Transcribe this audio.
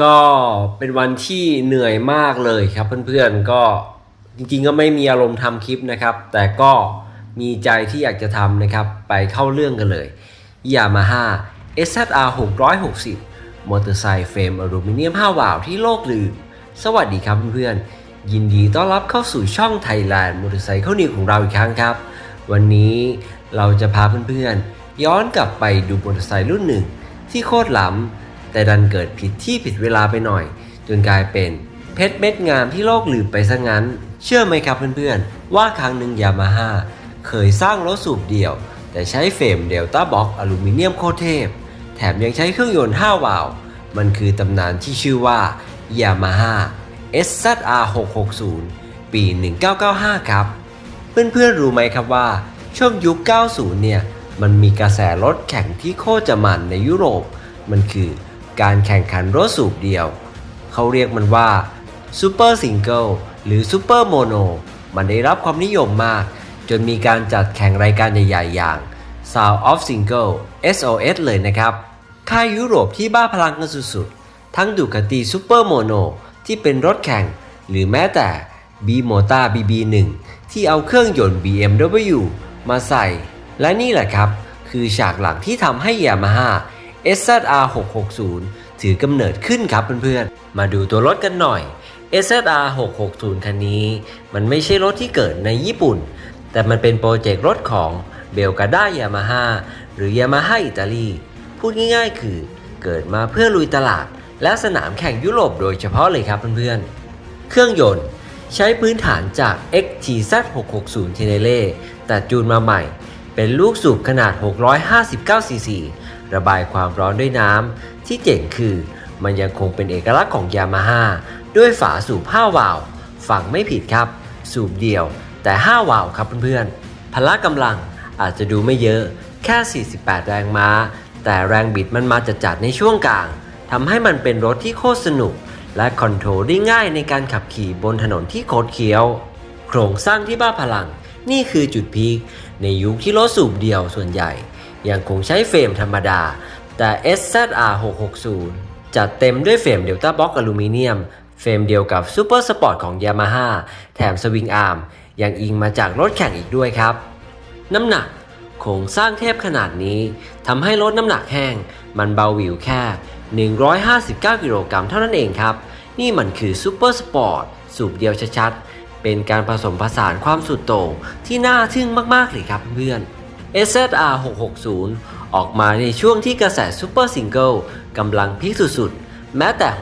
ก็เป็นวันที่เหนื่อยมากเลยครับเพื่อนๆก็จริงๆก็ไม่มีอารมณ์ทำคลิปนะครับ แต่ก็มีใจที่อยากจะทำนะครับ ไปเข้าเรื่องกันเลย Yamaha SZR 660 มอเตอร์ไซค์เฟรมอลูมิเนียม 5 วาล์วที่โลกลืม สวัสดีครับเพื่อนๆ ยินดีต้อนรับเข้าสู่ช่อง Thailand Motorcycle News ของเราอีกครั้งครับ วันนี้เราจะพาเพื่อนๆ ย้อนกลับไปดูมอเตอร์ไซค์รุ่นหนึ่งที่โคตรล้ำ แต่ดันเกิดผิดที่ผิดเวลาไปหน่อย จนกลายเป็นเพชรเม็ดงามที่โลกลืมไปซะงั้น เชื่อไหมครับเพื่อนๆ ว่าครั้งหนึ่งยามาฮ่าเคยสร้างรถสูบเดี่ยว แต่ใช้เฟรมเดลต้าบ็อกอลูมิเนียมโคเทพ แถมยังใช้เครื่องยนต์ 5 วาล์วมันคือตำนานที่ชื่อว่า Yamaha SZR 660ปี 1995 ครับ เพื่อนๆ รู้ไหมครับว่า ช่วงยุค 90 เนี่ย มันมีกระแสรถแข่งที่โคตรจะมันในยุโรป มันคือ การแข่งขันรถสูบเดียว เขาเรียกมันว่าซูเปอร์ซิงเกิลหรือซูเปอร์โมโนมันได้รับความนิยมมาก จนมีการจัดแข่งรายการใหญ่ๆ อย่าง Sound of Single SOS เลยนะครับ ค่ายยุโรปที่บ้าพลังกันสุดๆ ทั้งดูคาติซูเปอร์โมโนที่เป็นรถแข่ง หรือแม้แต่ b m o t a BB1 ที่เอาเครื่องยนต์ BMW มาใส่ และนี่แหละครับ คือฉากหลังที่ทำให้ Yamaha SZR 660 ถือกำเนิดขึ้นครับเพื่อนๆ มาดูตัวรถกันหน่อย SZR 660 คันนี้ มันไม่ใช่รถที่เกิดในญี่ปุ่น แต่มันเป็นโปรเจกต์รถของเบลกาด้ายามาฮ่าหรือยามาฮ่าอิตาลี พูดง่ายๆ คือเกิดมาเพื่อลุยตลาด และสนามแข่งยุโรปโดยเฉพาะเลยครับเพื่อนๆ เครื่องยนต์ใช้พื้นฐานจาก XTZ 660 t e n e l e แต่จูนมาใหม่ เป็นลูกสูบขนาด 659ซีซี ระบายความร้อนด้วยน้ำ ที่เจ๋งคือมันยังคงเป็นเอกลักษณ์ของยามาฮ่าด้วยฝาสูบ5วาล์วฟังไม่ผิดครับ สูบเดียวแต่ 5 วาล์วครับเพื่อนๆ พละกำลังอาจจะดูไม่เยอะแค่ 48 แรงม้า แต่แรงบิดมันมาจัดจัดในช่วงกลางทำให้มันเป็นรถที่โคตรสนุก และคอนโทรลได้ง่ายในการขับขี่บนถนนที่โคตรเคี้ยว โครงสร้างที่บ้าพลัง นี่คือจุดพีคในยุคที่รถสูบเดียวส่วนใหญ่ ยังคงใช้เฟรมธรรมดา แต่ SZR 660จัดเต็มด้วยเฟรมเดลต้าบ็อกอลูมิเนียม เฟรมเดียวกับซูเปอร์สปอร์ตของ Yamaha แถมสวิงอาร์มยังอิงมาจากรถแข่งอีกด้วยครับ น้ำหนักโครงสร้างเทพขนาดนี้ทำให้ลดน้ำหนักแห้ง มันเบาหวิวแค่ 159 กิโลกรัมเท่านั้นเองครับ นี่มันคือซูเปอร์สปอร์ตสูบเดียวชัดๆ เป็นการผสมผสานความสุดโต่งที่น่าทึ่งมากๆเลยครับเพื่อน SSR 660 ออกมาในช่วงที่กระแสซูเปอร์ซิงเกิลกำลังพีคสุดๆ แม้แต่